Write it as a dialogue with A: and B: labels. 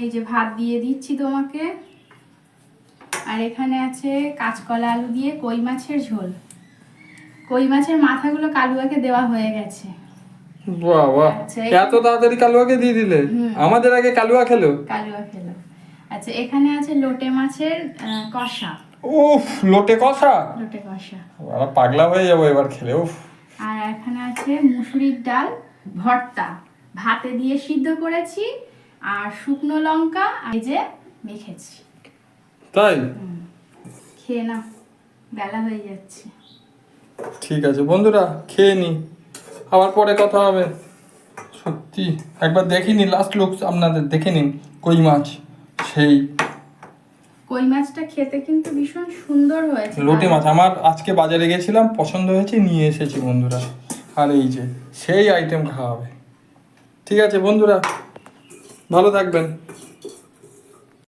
A: এই যে ভাত দিয়ে দিচ্ছি তোমাকে। আর এখানে আছে কাঁচকলা আলু দিয়ে কই মাছের ঝোল। কই মাছের মাথাগুলো কালুয়াকে দেওয়া হয়ে গেছে।
B: বাহ বাহ।
A: আচ্ছা,
B: এত তাড়াতাড়ি কালুয়াকে দিয়ে দিলে? আমাদের আগে কালুয়া খেলো।
A: কালুয়া খেলো। আচ্ছা এখানে আছে লোটে মাছের কষা।
B: উফ লোটে কষা?
A: লোটে কষা।
B: আমরা পাগলা হয়ে যাব এবার খেলে উফ।
A: আর এখানে আছে মুসুরির ডাল ভর্তা। ভাতে দিয়ে সিদ্ধ করেছি আর শুকনো লঙ্কা এই যে মেখেছি।
B: তাই?
A: খেয়ে না বেলা হয়ে যাচ্ছে।
B: ঠিক আছে বন্ধুরা খেয়ে নি। আবার পরে কথা হবে। সত্যি একবার দেখিনি লাস্ট লুক আপনাদের দেখে নিন কই মাছ সেই।
A: কই মাছটা খেতে কিন্তু ভীষণ সুন্দর হয়েছে।
B: লোটে মাছ আমার আজকে বাজারে গেছিলাম পছন্দ হয়েছে নিয়ে এসেছি বন্ধুরা। আর এই যে সেই আইটেম খাওয়াবে। ঠিক আছে বন্ধুরা ভালো থাকবেন।